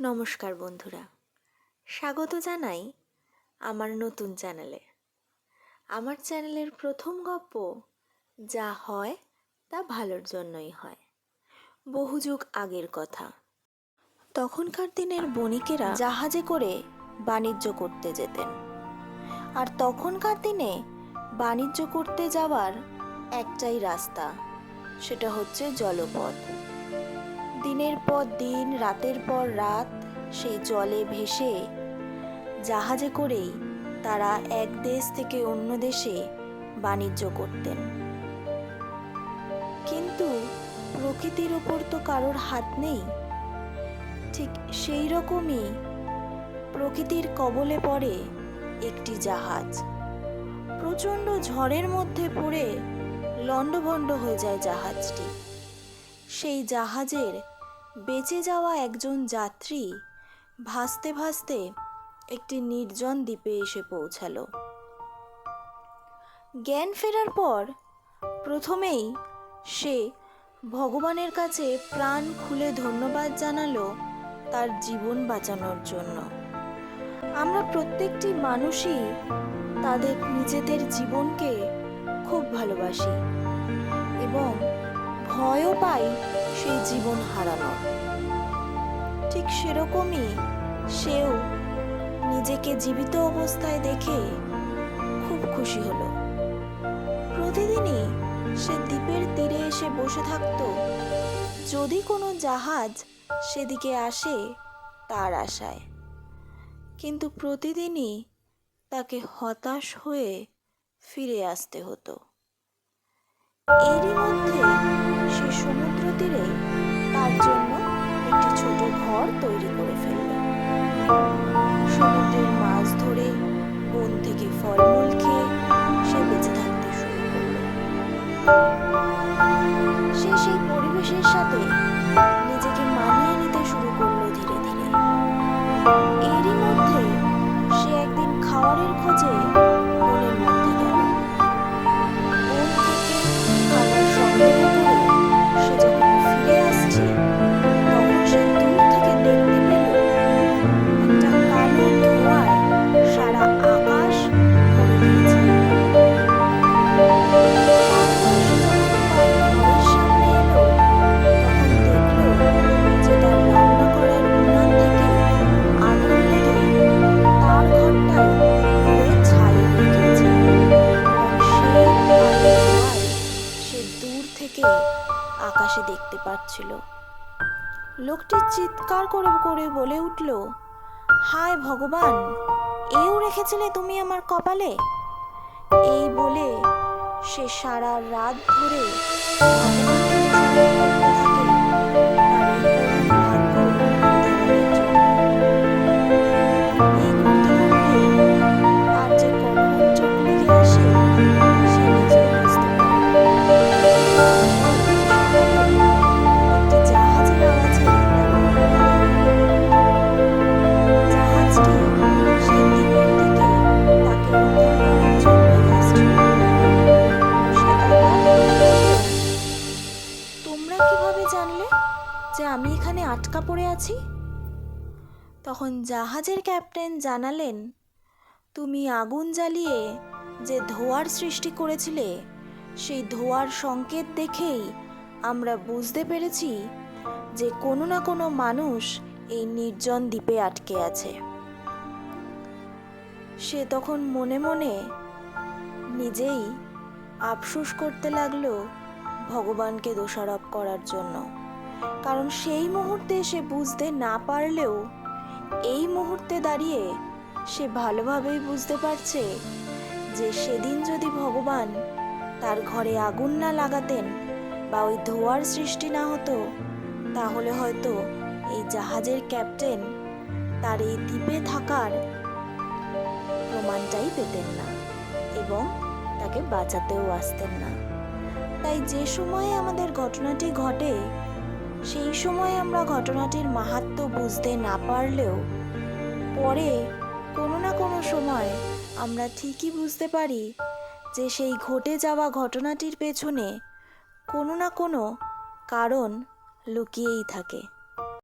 নমস্কার বন্ধুরা। স্বাগত জানাই আমার নতুন চ্যানেলে। আমার চ্যানেলের প্রথম গল্প যা হয় তা ভালোর জন্যই হয়। বহু যুগ আগের কথা। তখনকার দিনের বণিকেরা জাহাজে করে বাণিজ্য করতে যেতেন। আর তখনকার দিনে বাণিজ্য করতে যাওয়ার একটাই রাস্তা, সেটা হচ্ছে জলপথ। দিনের পর দিন, রাতের পর রাত সেই জলে ভেসে জাহাজে করেই তারা এক দেশ থেকে অন্য দেশে বাণিজ্য করতেন। কিন্তু প্রকৃতির ওপর তো কারোর হাত নেই। ঠিক সেই রকমই প্রকৃতির কবলে পড়ে একটি জাহাজ। প্রচণ্ড ঝড়ের মধ্যে পড়ে লণ্ডভণ্ড হয়ে যায় জাহাজটি। সেই জাহাজের বেঁচে যাওয়া একজন যাত্রী ভাসতে ভাসতে একটি নির্জন দ্বীপে এসে পৌঁছালো। জ্ঞান ফেরার পর প্রথমেই সে ভগবানের কাছে প্রাণ খুলে ধন্যবাদ জানালো তার জীবন বাঁচানোর জন্য। আমরা প্রত্যেকটি মানুষই তাদের নিজেদের জীবনকে খুব ভালোবাসি এবং ভয়ও পাই সেই জীবন হারানো ঠিক সেরকমই সেও নিজেকে জীবিত অবস্থায় দেখে খুব খুশি হলো। প্রতিদিনই সে দ্বীপের তীরে এসে বসে থাকতো। যদি কোনো জাহাজ সেদিকে আসে তার আশায়। কিন্তু প্রতিদিনই তাকে হতাশ হয়ে ফিরে আসতে হতো। এরই মধ্যে সে সমুদ্র তীরে তার জন্য একটি ছোট ঘর তৈরি করে ফেলল। সমুদ্রের মাছ ধরে বন থেকে ফলমূল খেয়ে সে বেঁচে থাকতে শুরু করল। পাচ্ছিল লোকটি চিৎকার করে করে বলে উঠল, হায় ভগবান, এও রেখেছিলে তুমি আমার কপালে? এই বলে সে সারা রাত ধরে আছি? তখন জাহাজের ক্যাপ্টেন জানালেন, তুমি আগুন জ্বালিয়ে যে ধোঁয়ার সৃষ্টি করেছিলে, সেই ধোঁয়ার সংকেত দেখেই আমরা বুঝতে পেরেছি যে কোনো না কোনো মানুষ এই নির্জন দ্বীপে আটকে আছে। সে তখন মনে মনে নিজেই আফসোস করতে লাগল ভগবানকে দোষারোপ করার জন্য। কারণ সেই মুহূর্তে সে বুঝতে না পারলেও এই মুহূর্তে দাঁড়িয়ে সে ভালোভাবেই বুঝতে পারছে যে সেদিন যদি ভগবান তার ঘরে আগুন না লাগাতেন বা ওই ধোঁয়ার সৃষ্টি না হতো, তাহলে হয়তো এই জাহাজের ক্যাপ্টেন তার এই দ্বীপে থাকার প্রমাণটাই পেতেন না এবং তাকে বাঁচাতেও আসতেন না। তাই যে সময়ে আমাদের ঘটনাটি ঘটে সেই সময় আমরা ঘটনাটির মাহাত্ম বুঝতে না পারলেও, পরে কোনো না কোনো সময় আমরা ঠিকই বুঝতে পারি যে সেই ঘটে যাওয়া ঘটনাটির পেছনে কোনো না কোনো কারণ লুকিয়েই থাকে।